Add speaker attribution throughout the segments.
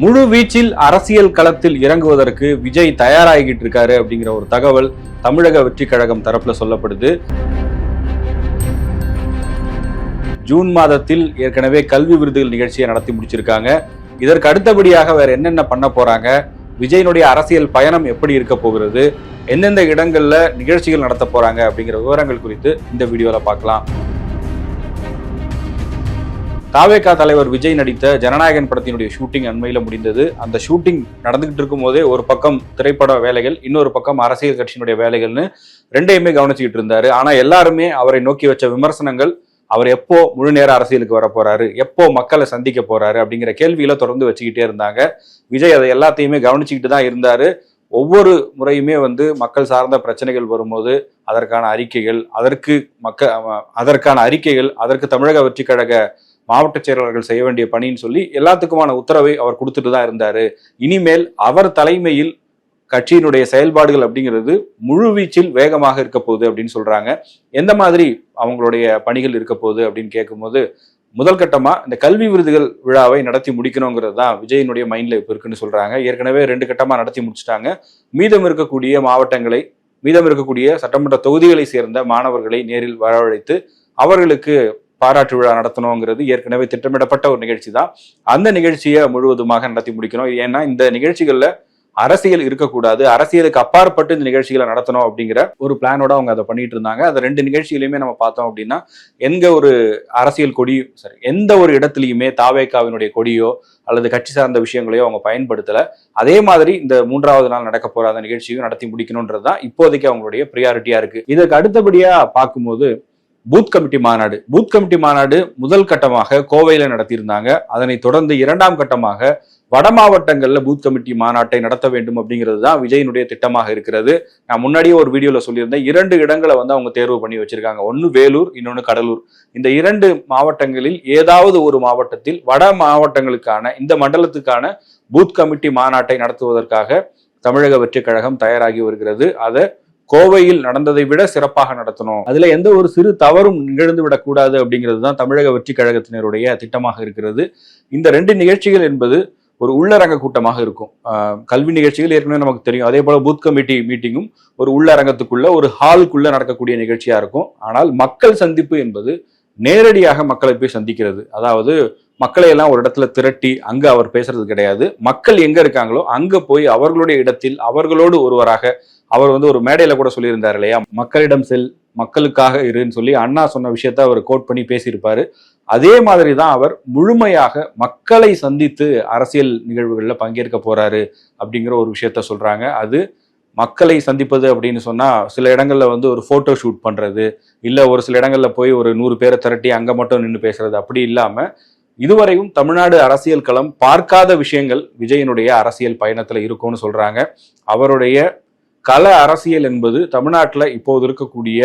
Speaker 1: முழு வீச்சில் அரசியல் களத்தில் இறங்குவதற்கு விஜய் தயாராகிட்டு இருக்காரு அப்படிங்கிற ஒரு தகவல் தமிழக வெற்றி கழகம் தரப்புல சொல்லப்படுது. ஜூன் மாதத்தில் ஏற்கனவே கல்வி விருதுகள் நிகழ்ச்சியை நடத்தி முடிச்சிருக்காங்க. இதற்கு அடுத்தபடியாக வேற என்னென்ன பண்ண போறாங்க? விஜயனுடைய அரசியல் பயணம் எப்படி இருக்க போகிறது? எந்தெந்த இடங்கள்ல நிகழ்ச்சிகள் நடத்த போறாங்க அப்படிங்கிற விவரங்கள் குறித்து இந்த வீடியோல பார்க்கலாம். தாவேகா தலைவர் விஜய் நடித்த ஜனநாயகன் படத்தினுடைய ஷூட்டிங் அண்மையில் முடிந்தது. அந்த ஷூட்டிங் நடந்துகிட்டு இருக்கும் போதே ஒரு பக்கம் திரைப்பட வேலைகள் இன்னொரு பக்கம் அரசியல் கட்சியினுடைய வேலைகள்னு ரெண்டையுமே கவனிச்சுக்கிட்டு இருந்தாரு. ஆனா எல்லாருமே அவரை நோக்கி வச்ச விமர்சனங்கள் அவர் எப்போ முழு நேர அரசியலுக்கு வர போறாரு எப்போ மக்களை சந்திக்க போறாரு அப்படிங்கிற கேள்வியில தொடர்ந்து வச்சுக்கிட்டே இருந்தாங்க. விஜய் அதை எல்லாத்தையுமே கவனிச்சுக்கிட்டு தான் இருந்தாரு. ஒவ்வொரு முறையுமே வந்து மக்கள் சார்ந்த பிரச்சனைகள் வரும்போது அதற்கான அறிக்கைகள் அதற்கு மக்க அதற்கான அறிக்கைகள் அதற்கு தமிழக வெற்றி கழக மாவட்ட செயலாளர்கள் செய்ய வேண்டிய பணின்னு சொல்லி எல்லாத்துக்குமான உத்தரவை அவர் கொடுத்துட்டு தான் இருந்தார். இனிமேல் அவர் தலைமையில் கட்சியினுடைய செயல்பாடுகள் அப்படிங்கிறது முழுவீச்சில் வேகமாக இருக்க போகுது அப்படின்னு சொல்றாங்க. எந்த மாதிரி அவங்களுடைய பணிகள் இருக்க போகுது அப்படின்னு கேட்கும்போது முதல் கட்டமா இந்த கல்வி விருதுகள் விழாவை நடத்தி முடிக்கணுங்கிறது தான் விஜயனுடைய மைண்ட்ல இப்போ இருக்குன்னு சொல்றாங்க. ஏற்கனவே ரெண்டு கட்டமா நடத்தி முடிச்சிட்டாங்க. மீதம் இருக்கக்கூடிய மாவட்டங்களை மீதம் இருக்கக்கூடிய சட்டமன்ற தொகுதிகளை சேர்ந்த மாணவர்களை நேரில் வரவழைத்து அவர்களுக்கு பாராட்டு விழா நடத்தணுங்கிறது ஏற்கனவே திட்டமிடப்பட்ட ஒரு நிகழ்ச்சி தான் அந்த நிகழ்ச்சியை முழுவதுமாக நடத்தி முடிக்கணும். ஏன்னா இந்த நிகழ்ச்சிகளில் அரசியல் இருக்கக்கூடாது. அரசியலுக்கு அப்பாற்பட்டு இந்த நிகழ்ச்சிகளை நடத்தணும் அப்படிங்கிற ஒரு பிளானோட அவங்க அதை பண்ணிட்டு இருந்தாங்க அந்த ரெண்டு நிகழ்ச்சியிலுமே நம்ம பார்த்தோம் அப்படின்னா எந்த ஒரு அரசியல் கொடியும் சரி எந்த ஒரு இடத்துலையுமே தாவேக்காவினுடைய கொடியோ அல்லது கட்சி சார்ந்த விஷயங்களையோ அவங்க பயன்படுத்தல. அதே மாதிரி இந்த மூன்றாவது நாள் நடக்க போற அந்த நிகழ்ச்சியும் நடத்தி முடிக்கணும்ன்றது தான் இப்போதைக்கு அவங்களுடைய ப்ரியாரிட்டியா இருக்கு. இதற்கு அடுத்தபடியா பார்க்கும்போது பூத் கமிட்டி மாநாடு. பூத் கமிட்டி மாநாடு முதல் கட்டமாக கோவையில் நடத்தியிருந்தாங்க. அதனைத் தொடர்ந்து இரண்டாம் கட்டமாக வட மாவட்டங்களில் பூத் கமிட்டி மாநாட்டை நடத்த வேண்டும் அப்படிங்கிறது தான் விஜயனுடைய திட்டமாக இருக்கிறது. நான் முன்னாடியே ஒரு வீடியோவில் சொல்லியிருந்தேன். இரண்டு இடங்களை வந்து அவங்க தேர்வு பண்ணி வச்சிருக்காங்க. ஒன்று வேலூர் இன்னொன்று கடலூர். இந்த இரண்டு மாவட்டங்களில் ஏதாவது ஒரு மாவட்டத்தில் வட மாவட்டங்களுக்கான இந்த மண்டலத்துக்கான பூத் கமிட்டி மாநாட்டை நடத்துவதற்காக தமிழக வெற்றிக் கழகம் தயாராகி வருகிறது. அதை கோவையில் நடந்ததை விட சிறப்பாக நடத்தணும். அதுல எந்த ஒரு சிறு தவறும் நிகழ்ந்து விடக்கூடாது அப்படிங்கிறது தான் தமிழக வெற்றி கழகத்தினருடைய திட்டமாக இருக்கிறது. இந்த ரெண்டு நிகழ்ச்சிகள் என்பது ஒரு உள்ளரங்க கூட்டமாக இருக்கும். கல்வி நிகழ்ச்சிகள் ஏற்கனவே நமக்கு தெரியும். அதே போல பூத் கமிட்டி மீட்டிங்கும் ஒரு உள்ளரங்கத்துக்குள்ள ஒரு ஹாலுக்குள்ள நடக்கக்கூடிய நிகழ்ச்சியா இருக்கும். ஆனால் மக்கள் சந்திப்பு என்பது நேரடியாக மக்களை போய் சந்திக்கிறது. அதாவது மக்களை எல்லாம் ஒரு இடத்துல திரட்டி அங்கே அவர் பேசுறது கிடையாது. மக்கள் எங்கே இருக்காங்களோ அங்கே போய் அவர்களுடைய இடத்தில் அவர்களோடு ஒருவராக அவர் வந்து ஒரு மேடையில் கூட சொல்லியிருந்தார் இல்லையா? மக்களிடம் செல் மக்களுக்காக இருன்னு சொல்லி அண்ணா சொன்ன விஷயத்த அவர் கோட் பண்ணி பேசியிருப்பாரு. அதே மாதிரி தான் அவர் முழுமையாக மக்களை சந்தித்து அரசியல் நிகழ்வுகளில் பங்கேற்க போறாரு அப்படிங்கிற ஒரு விஷயத்த சொல்றாங்க. அது மக்களை சந்திப்பது அப்படின்னு சொன்னால் சில இடங்களில் வந்து ஒரு ஃபோட்டோ ஷூட் பண்ணுறது இல்லை ஒரு சில இடங்களில் போய் ஒரு நூறு பேரை திரட்டி அங்கே மட்டும் நின்று பேசுறது அப்படி இல்லாமல் இதுவரையும் தமிழ்நாடு அரசியல் களம் பார்க்காத விஷயங்கள் விஜயனுடைய அரசியல் பயணத்தில் இருக்கும்னு சொல்றாங்க. அவருடைய கள அரசியல் என்பது தமிழ்நாட்டில் இப்போது இருக்கக்கூடிய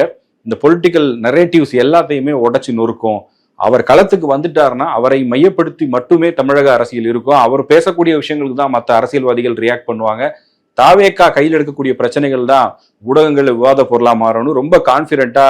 Speaker 1: இந்த பொலிட்டிக்கல் நரேட்டிவ்ஸ் எல்லாத்தையுமே உடச்சி நொறுக்கும். அவர் களத்துக்கு வந்துட்டார்னா அவரை மையப்படுத்தி மட்டுமே தமிழக அரசியல் இருக்கும். அவர் பேசக்கூடிய விஷயங்களுக்கு தான் மற்ற அரசியல்வாதிகள் ரியாக்ட் பண்ணுவாங்க. தாவேக்கா கையில் எடுக்கக்கூடிய பிரச்சனைகள் தான் ஊடகங்கள் விவாத பொருளாக மாறணும். ரொம்ப கான்பிடண்டா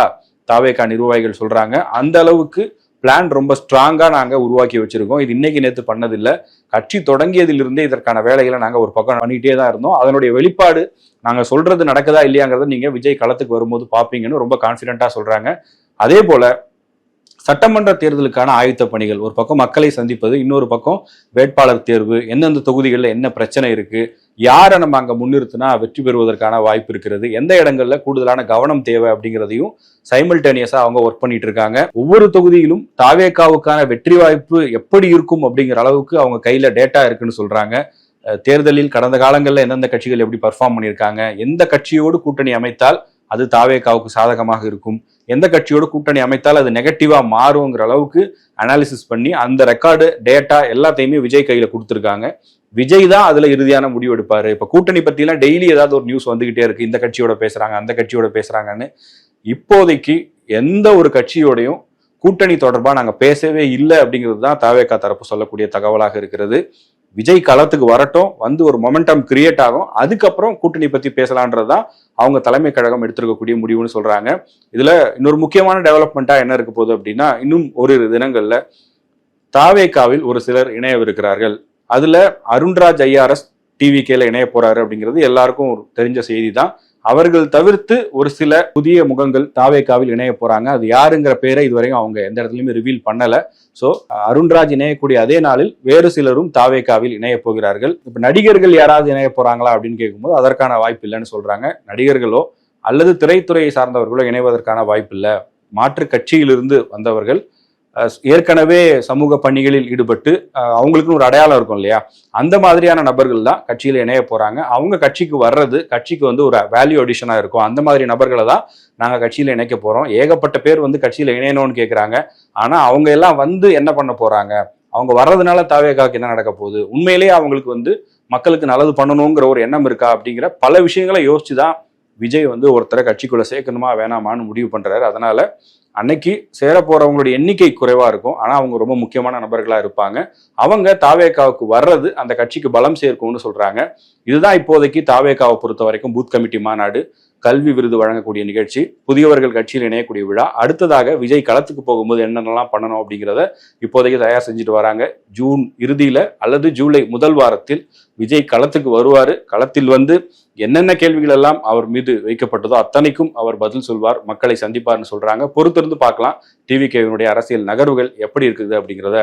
Speaker 1: தாவேக்கா நிர்வாகிகள் சொல்றாங்க. அந்த அளவுக்கு பிளான் ரொம்ப ஸ்ட்ராங்காக நாங்கள் உருவாக்கி வச்சிருக்கோம். இது இன்னைக்கு நேற்று பண்ணதில்லை. கட்சி தொடங்கியதிலிருந்தே இதற்கான வேலைகளை நாங்கள் ஒரு பக்கம் பண்ணிகிட்டே தான் இருந்தோம். அதனுடைய வெளிப்பாடு நாங்கள் சொல்கிறது நடக்குதா இல்லையாங்கிறத நீங்கள் விஜய் களத்துக்கு வரும்போது பார்ப்பீங்கன்னு ரொம்ப கான்ஃபிடென்ட்டாக சொல்கிறாங்க அதே போல் சட்டமன்ற தேர்தலுக்கான ஆயுத்த பணிகள். ஒரு பக்கம் மக்களை சந்திப்பது இன்னொரு பக்கம் வேட்பாளர் தேர்வு. எந்தெந்த தொகுதிகளில் என்ன பிரச்சனை இருக்கு? யாரை நம்ம அங்கே முன்னிறுத்தினா வெற்றி பெறுவதற்கான வாய்ப்பு இருக்கிறது? எந்த இடங்களில் கூடுதலான கவனம் தேவை அப்படிங்கிறதையும் சைமல்டேனியஸாக அவங்க ஒர்க் பண்ணிட்டு இருக்காங்க. ஒவ்வொரு தொகுதியிலும் தாவேக்காவுக்கான வெற்றி வாய்ப்பு எப்படி இருக்கும் அப்படிங்கிற அளவுக்கு அவங்க கையில் டேட்டா இருக்குன்னு சொல்கிறாங்க தேர்தலில் கடந்த காலங்களில் எந்தெந்த கட்சிகள் எப்படி பர்ஃபார்ம் பண்ணியிருக்காங்க? எந்த கட்சியோடு கூட்டணி அமைத்தால் அது தாவேக்காவுக்கு சாதகமாக இருக்கும்? எந்த கட்சியோட கூட்டணி அமைத்தால் அது நெகட்டிவா மாறுங்கிற அளவுக்கு அனாலிசிஸ் பண்ணி அந்த ரெக்கார்டு டேட்டா எல்லாத்தையுமே விஜய் கையில கொடுத்துருக்காங்க. விஜய் தான் அதுல இறுதியான முடிவு எடுப்பாரு. இப்ப கூட்டணி பத்திலாம் டெய்லி ஏதாவது ஒரு நியூஸ் வந்துகிட்டே இருக்கு. இந்த கட்சியோட பேசுறாங்க அந்த கட்சியோட பேசுறாங்கன்னு. இப்போதைக்கு எந்த ஒரு கட்சியோடையும் கூட்டணி தொடர்பாக நாங்கள் பேசவே இல்லை அப்படிங்கிறது தான் தாவேக்கா தரப்பு சொல்லக்கூடிய தகவலாக இருக்கிறது. விஜய் களத்துக்கு வரட்டும் வந்து ஒரு மொமெண்டம் கிரியேட் ஆகும். அதுக்கப்புறம் கூட்டணி பத்தி பேசலான்றதுதான் அவங்க தலைமை கழகம் எடுத்திருக்கக்கூடிய முடிவுன்னு சொல்றாங்க. இதுல இன்னொரு முக்கியமான டெவலப்மெண்ட்டா என்ன இருக்க போகுது அப்படின்னா இன்னும் ஒரு தினங்கள்ல தாவேக்காவில் ஒரு சிலர் இணையவிருக்கிறார்கள். அதுல அருண்ராஜ் ஐஆர்எஸ் டிவி கேல இணைய போறாரு அப்படிங்கிறது எல்லாருக்கும் ஒரு தெரிஞ்ச செய்தி தான் அவர்கள் தவிர்த்து ஒரு சில புதிய முகங்கள் தாவேக்காவில் இணைய போறாங்க. அது யாருங்கிற பேரை இதுவரையும் அவங்க எந்த இடத்துலயுமே ரிவீல் பண்ணல. சோ அருண்ராஜ் இணையக்கூடிய அதே நாளில் வேறு சிலரும் தாவேக்காவில் இணைய போகிறார்கள். இப்ப நடிகர்கள் யாராவது இணைய போறாங்களா அப்படின்னு கேட்கும்போது அதற்கான வாய்ப்பு இல்லைன்னு சொல்றாங்க. நடிகர்களோ அல்லது திரைத்துறையை சார்ந்தவர்களோ இணைவதற்கான வாய்ப்பு இல்லை. மாற்று கட்சியிலிருந்து வந்தவர்கள் ஏற்கனவே சமூக பணிகளில் ஈடுபட்டு அவங்களுக்குன்னு ஒரு அடையாளம் இருக்கும் இல்லையா? அந்த மாதிரியான நபர்கள் தான் கட்சியில் இணைய போகிறாங்க அவங்க கட்சிக்கு வர்றது கட்சிக்கு வந்து ஒரு வேல்யூ அடிஷனாக இருக்கும். அந்த மாதிரி நபர்களை தான் நாங்கள் கட்சியில் இணைக்க போகிறோம் ஏகப்பட்ட பேர் வந்து கட்சியில் இணையணும்னு கேட்குறாங்க ஆனால் அவங்க எல்லாம் வந்து என்ன பண்ண போகிறாங்க அவங்க வர்றதுனால தாவேகாக்கு என்ன நடக்க போகுது? உண்மையிலேயே அவங்களுக்கு வந்து மக்களுக்கு நல்லது பண்ணணுங்கிற ஒரு எண்ணம் இருக்கா? அப்படிங்கிற பல விஷயங்களை யோசிச்சு தான் விஜய் வந்து ஒருத்தரை கட்சிக்குள்ள சேர்க்கணுமா வேணாமான்னு முடிவு பண்றாரு. அதனால அன்னைக்கு சேர போறவங்களுடைய எண்ணிக்கை குறைவா இருக்கும். ஆனா அவங்க ரொம்ப முக்கியமான நபர்களாக இருப்பாங்க. அவங்க தாவேகாவுக்கு வர்றது அந்த கட்சிக்கு பலம் சேர்க்கும்னு சொல்றாங்க. இதுதான் இப்போதைக்கு தாவேக்காவை பொறுத்த வரைக்கும் பூத் கமிட்டி மாநாடு. கல்வி விருது வழங்கக்கூடிய நிகழ்ச்சி புதியவர்கள் கட்சியில் இணையக்கூடிய விழா அடுத்ததாக விஜய் களத்துக்கு போகும்போது என்னென்னலாம் பண்ணணும் அப்படிங்கிறத இப்போதைக்கு தயார் செஞ்சுட்டு வராங்க. ஜூன் இறுதியில் அல்லது ஜூலை முதல் வாரத்தில் விஜய் களத்துக்கு வருவார். களத்தில் வந்து என்னென்ன கேள்விகள் எல்லாம் அவர் மீது வைக்கப்பட்டதோ அத்தனைக்கும் அவர் பதில் சொல்வார் மக்களை சந்திப்பார்னு சொல்கிறாங்க பொறுத்திருந்து பார்க்கலாம். டிவி கேவினுடைய அரசியல் நகர்வுகள் எப்படி இருக்குது அப்படிங்கிறத